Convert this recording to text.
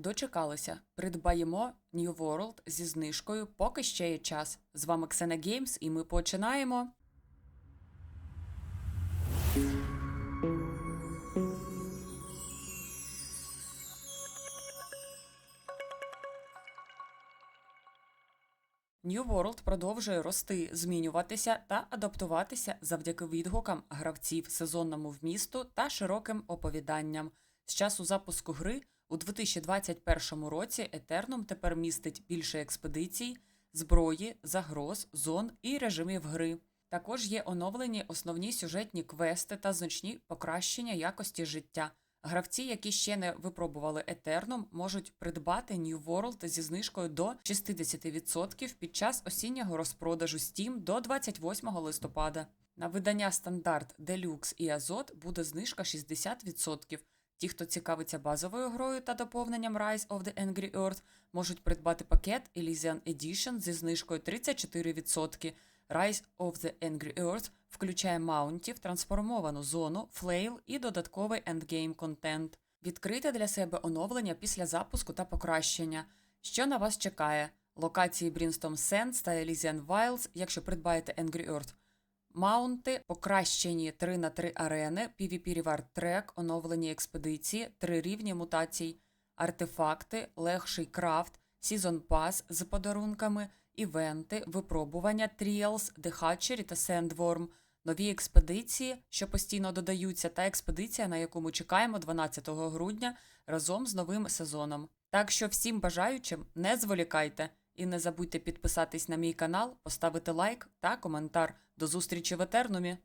Дочекалися. Придбаємо New World зі знижкою, поки ще є час. З вами Xena Games і ми починаємо. New World продовжує рости, змінюватися та адаптуватися завдяки відгукам гравців, сезонному вмісту та широким оповіданням. З часу запуску гри у 2021 році Eternum тепер містить більше експедицій, зброї, загроз, зон і режимів гри. Також є оновлені основні сюжетні квести та значні покращення якості життя. Гравці, які ще не випробували Eternum, можуть придбати New World зі знижкою до 60% під час осіннього розпродажу Steam до 28 листопада. На видання стандарт Deluxe і Азот буде знижка 60%. Ті, хто цікавиться базовою грою та доповненням Rise of the Angry Earth, можуть придбати пакет Elysian Edition зі знижкою 34%. Rise of the Angry Earth включає маунтів, трансформовану зону, флейл і додатковий ендгейм контент. Відкрите для себе оновлення після запуску та покращення. Що на вас чекає? Локації Brimstone Sands та Elysian Wilds, якщо придбаєте Angry Earth. Маунти, покращені 3 на 3 арени, PvP Reward Track, оновлені експедиції, 3 рівні мутацій, артефакти, легший крафт, Season Pass з подарунками, івенти, випробування, тріалс, дехачері та Sandworm, нові експедиції, що постійно додаються, та експедиція, на яку ми чекаємо 12 грудня разом з новим сезоном. Так що всім бажаючим не зволікайте і не забудьте підписатись на мій канал, поставити лайк та коментар. До зустрічі в Етернумі!